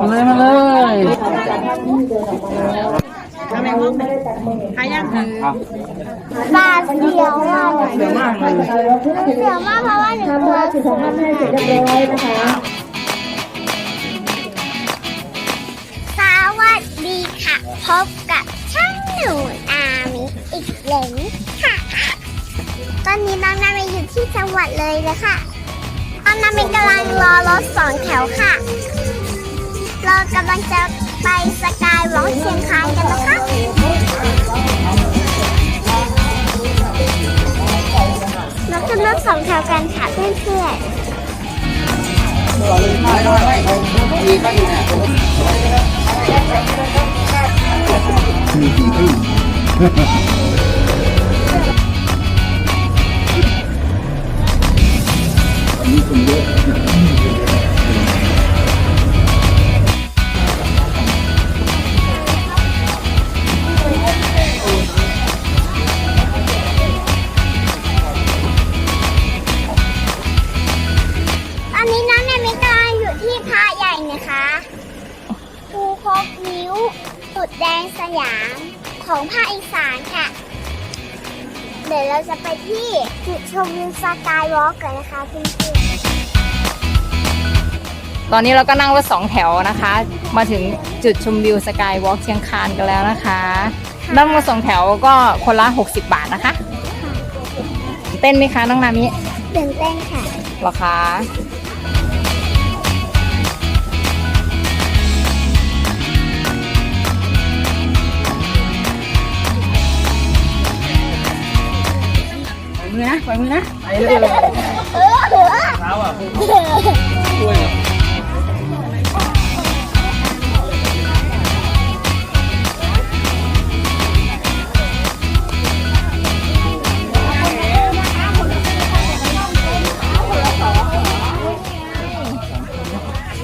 มาเลยมาเลยใครยังเอาบาเสียวมากเสียวมากเลยเสียวมากเพราะว่าหนูกลัวสียวมากให้เสร็จเรียบร้อยนะคะสวัสดีค่ะ พบกับช่างหนูอามิอีกเหลนค่ะ ตอนนี้น้องนาเมอยู่ที่จังหวัดเลยเลยค่ะ อนนาเมกำลังรอรถสองแถวค่ะ เรากำลังจะไปสกายวอล์กเชียงคานกันนะคะเราจะเลือกสองแถวกันค่ะเพื่อนๆมีกี่ที่ งสยามของภาคอีสานค่ะ เดี๋ยวเราจะไปที่จุดชมวิวสกายวอล์กกันนะคะเพื่อนตอนนี้เราก็นั่งรถสองแถวนะคะ มาถึงจุดชมวิวสกายวอล์กเชียงคานกันแล้วนะคะ นั่งรถสองแถวก็คนละ 60 บาทนะคะ เต้นไหมคะน้องนามิ ๆตื่นเต้นค่ะเหรอคะ มือนะปล่อยมือนะไปเลยเท้าอะช่วย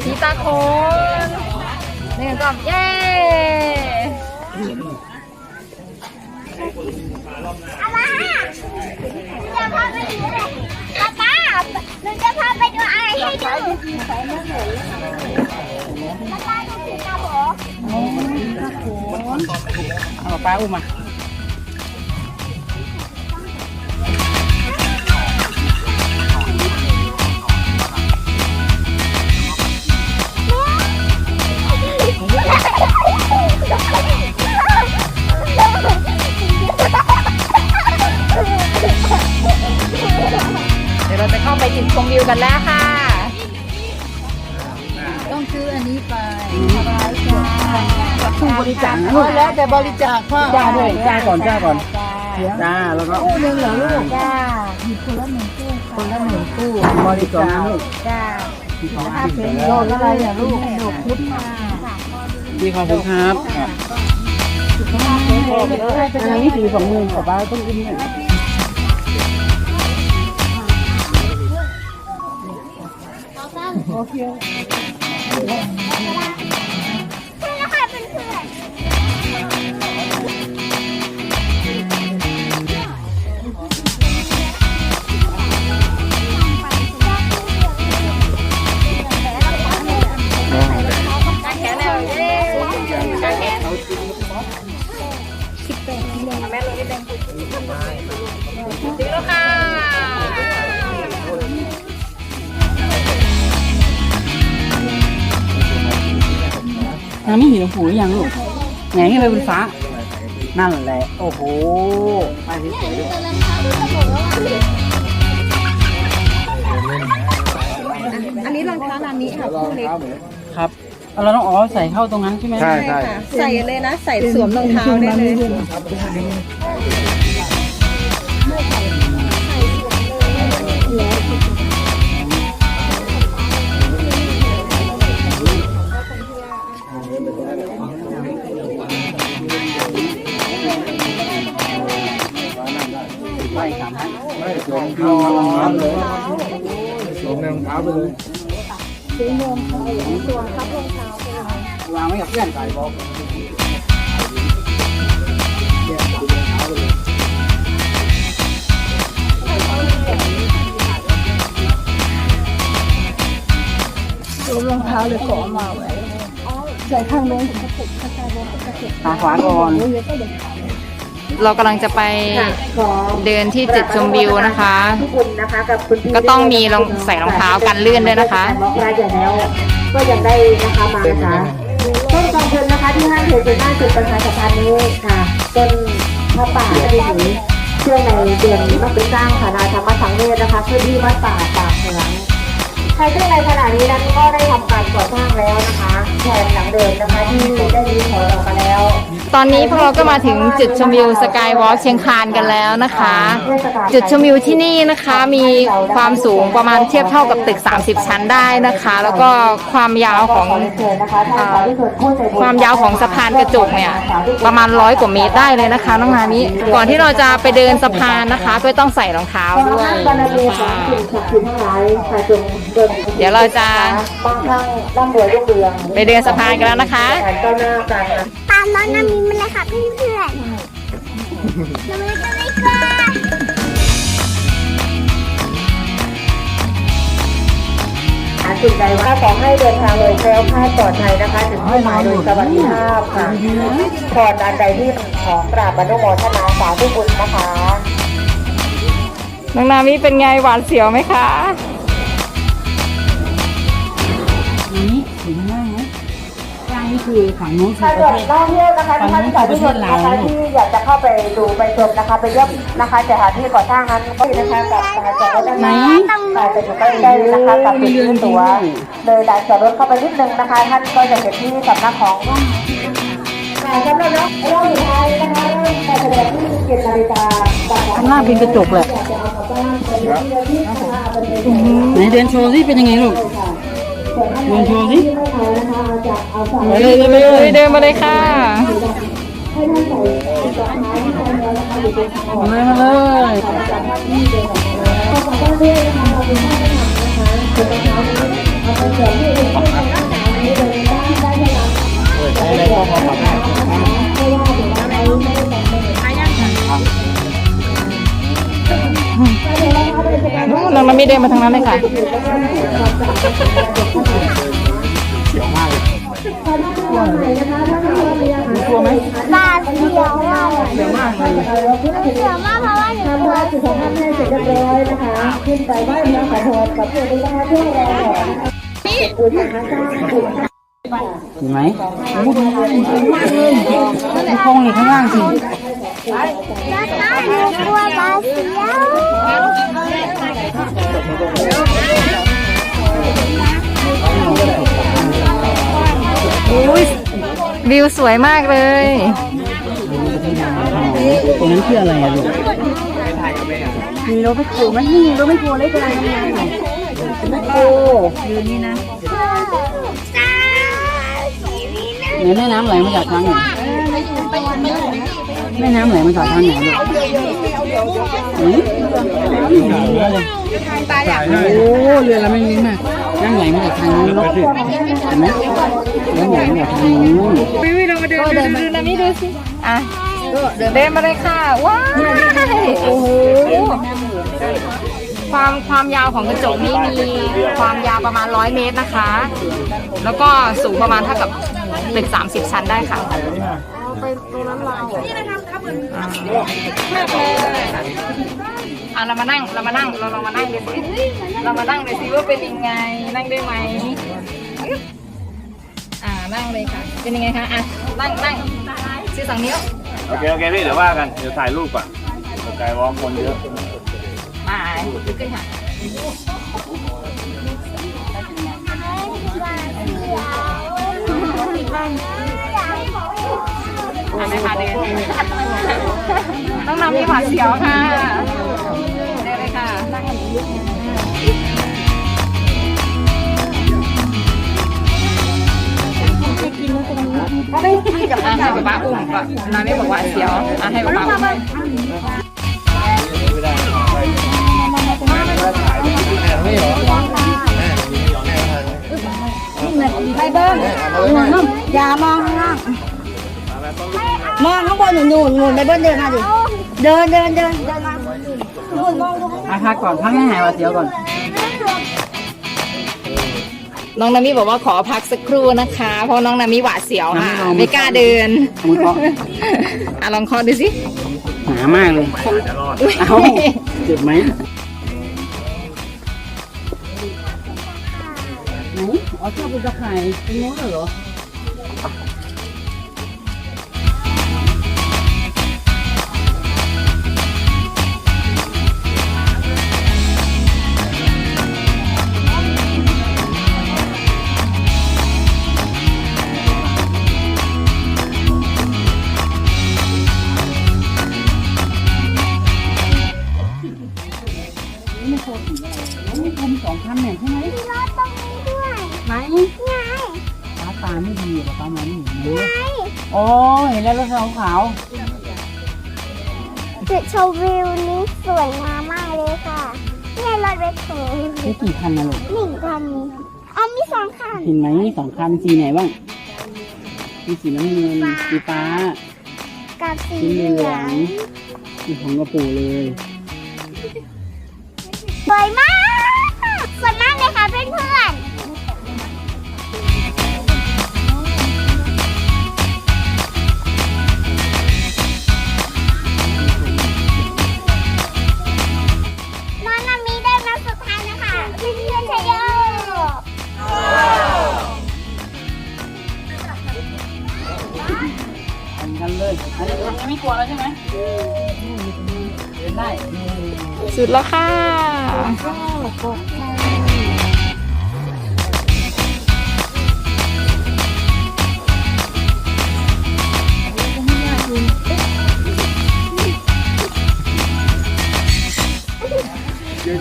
สีตาโคนหนึ่งสองเย้ อามาจะพาไปดูเลยป้าป้าหนูจะพาไปดูอะไรให้ดูป้าป้าดูสีตาโบเอาป้าอุ้มมา แล้วแต่บริจาคพ่อจ้าด้วยจ้าก่อนจ้าก่อนจ้าแล้วก็คู่หนึ่งเหรอลูกจ้าหยิบคนละหนึ่งคู่คนละหนึ่งคู่บริจาคลูกจ้าที่ของถ้าที่เป็นแล้โลวกอะไรอะลูกดอกพุทธมาดีขอบคุณครับอันนี้สี่สองหมื่นกับป้าต้องอุ้มเนี่ยใๆถึงแล้วค่ะน้ำไม่เห็นหูหรือยังลูกไงขึ้นไปบนฟ้า นั่นแหละ โอ้โหไปที่สิอันนี้รองเท้าร้านามิค่ะคู่เล็กครับ เอาเราต้องอ๋อใส่เข้าตรงนั้นใช่ไหมใช่ใช่ค่ะใส่เลยนะ ใส่สวมรองเท้าได้เลยไปสามพันไม่สวมรองเท้าเลย สวมรองเท้าไปเลยวางไว้กับเพื่อนใส่บอกรองเท้าเลยขอมาไว้ใส่ข้างโน้นขาขวาก่อน เรากำลังจะไปเดินที่จุดชมวิวนะคะทุกคนนะคะกับคุณพี่ก็ต้องมีรองใส่รองเท้ากันลื่นด้วยนะคะมองรายอย่างแล้วก็ยังได้นะคะมานะคะต้นกองทุนนะคะที่ห้างเทศหน้าจุดประชาสัมพันธ์นี้ค่ะต้นพระป่าที่อยู่เชื่อในเดือนมะปีสร้างค่ะนายธรรมสังเวชนะคะเพื่อที่วัดป่าป่าเหมือง ภายซึ่งในขณะนี้นั้นก็ได้ทำการก่อสร้างแล้วนะคะแทนหลังเดิมนะคะที่ได้รีพอร์ตออกมาแล้ว ตอนนี้พวกเราก็มาถึงจุดชมวิวสกายวอล์กเชียงคานกันแล้วนะคะ จุดชมวิวที่นี่นะคะมีความสูงประมาณเทียบเท่ากับตึก 30 ชั้นได้นะคะ แล้วก็ความยาวของความยาวของสะพานกระจกเนี่ยประมาณร้อยกว่าเมตรได้เลยนะคะน้องนามิก่อนที่เราจะไปเดินสะพานนะคะ ก็ต้องใส่รองเท้าด้วยบารมีของสิ่งศักดิ์สิทธิ์ทั้งหลายค่ะจงเดินเดี๋ยวเราจะบางครั้งร่ำรวยรุ่งเรืองไปเดินสะพานกันแล้วนะคะการก้าวหน้าการงานตามน้องนามิมาเลยค่ะเพื่อนๆน้องนามิกันเลยค่ะหาสิ่งใดว่าขอให้เดินทางโดยแคล้วคลาดปลอดภัยนะคะถึงที่หมายโดยสวัสดิภาพค่ะพรอันใดที่ของกราบอนุโมทนาสาธุบุญนะคะน้องนามิเป็นไงหวาดเสียวไหมคะ ล่างนี่คือฝั่งนู้นคืถ้าอปเกิระดเทศนักเที่ยวนะคะที่ท่านสาธุชนนะคะที่อยากจะเข้าไปดูไปชมนะคะ ไปเยี่ยมนะคะสถานที่ก่อสร้างนั้นก็อยู่นะคะกับสถานจอดรถด้านหน้าอาจจะอยู่ใกล้ๆนะคะกับจุดที่ตัวเลยด่านจอดรถเข้าไปนิดนึงนะคะ ท่านก็จะเห็นที่สำนักของค่ะสำหรับน้องรอบสุดท้ายนะคะเริ่มการแสดงที่เจ็ดนาฬิกาข้างล่างเป็นกระจกแหละ ไหนเดินโชว์สิเป็นยังไงลูก เดินโชว์สิไปเลยไปเลยเดินมาเลยค่ะมาเลยมาเลยน้องนา มิเดินมาทางนั้นเลยค่ะกลัวไหมบาดเสียวมากเสียวมากเสียวมากเพราะว่าหนูกลัวจุดสำคัญให้เสร็จเรียบร้อยนะคะ ขึ้นไปไหว้พระขอพรกับเพื่อนด้วยนะคะเพื่อรออุทานสร้างบุญเห็นไหมโอ้โหดูดูโครงเลยข้างล่างสิหนู กลัวบาดเสียววิวสวยมากเลย ตรงนั้นคืออะไรอะลูกมีรถไม่กลัวไหมนี่รถไม่กลัวเลยเป็นอะไรไม่กลัวยืนนี่นะจ้าสีนี้นะไหนแม่น้ำไหลมาจากทางไหน แม่น้ำไหลมาจากทางไหนลูกหืมเรือเลยโอ้เรือเราไม่มีมากน้ำไหลมาจากทางนู้นลูกเห็นไหมน้ำไหลมาจากทางนู้นก็เดินมาดูนามิดูสิอะเดินมาเลยค่ะว้ายโอ้โหความความยาวของกระจกนี้มีความยาวประมาณ100เมตรนะคะ แล้วก็สูงประมาณเท่ากับตึก30ชั้นได้ค่ะไปตรงนั้นเรา อะเรามานั่งเรามานั่งเราลองมานั่งดูสิเรามานั่งดูสิว่าเป็นยังไงนั่งได้ไหมอ่านั่งเลยค่ะ เป็นยังไงคะอะนั่งนั่งชื่อสองนิ้วโอเคโอเคพี่เดี๋ยวว่ากันเดี๋ยวถ่ายรูปก่อนสกายวอล์กคนเยอะไปลุกขึ้นค่ะ อะแม่ค่ะเดินต้องนำมีหวาดเสียวค่ะเดินเลยค่ะนั่งอะให้ป๊าป๊าอุ้มป๊านาไม่บอกว่าเสียวอะให้ป๊าป๊าอุ้ม นหนูหนูหนูไปเบิ้ลเดินมาดิเดินเดินเดินเดินมาอาพักก่อนพักให้หายหวาดเสียวก่อน น้องนามิบอกว่าขอพักสักครู่นะคะ เพราะน้องนามิหวาดเสียวค่ะนามิ ไม่กล้าเดินอามือเคาะอะลองเคอดูสิหนามากเลยเอาเจ็บไหมหนอ๋อชอบเป็นตะไคร่เป็นง้อเหรอ ขาวขาวจุดชมวิวนี้สวยงามมากเลยค่ะนี่รถเวทโถๆนี่กี่คันนะลูกหนึ่งคันอ๋อมีสองคันเห็นไหมมีสองคันสีไหนบ้างมีสีน้ำเงินสีฟ้ากับสีสีเหเหลืลือองงมีของกระปูเลยสวยมาก สุดแล้วค่ะเพื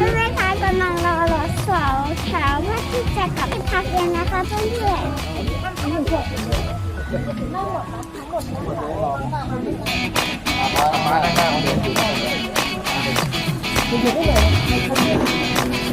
่อนๆคะกำลังรอรถสองแถวเพื่อที่จะกลับไปพักเรียนนะคะเพื่อนๆ 여기홈 에, 하니까같은게아니 라.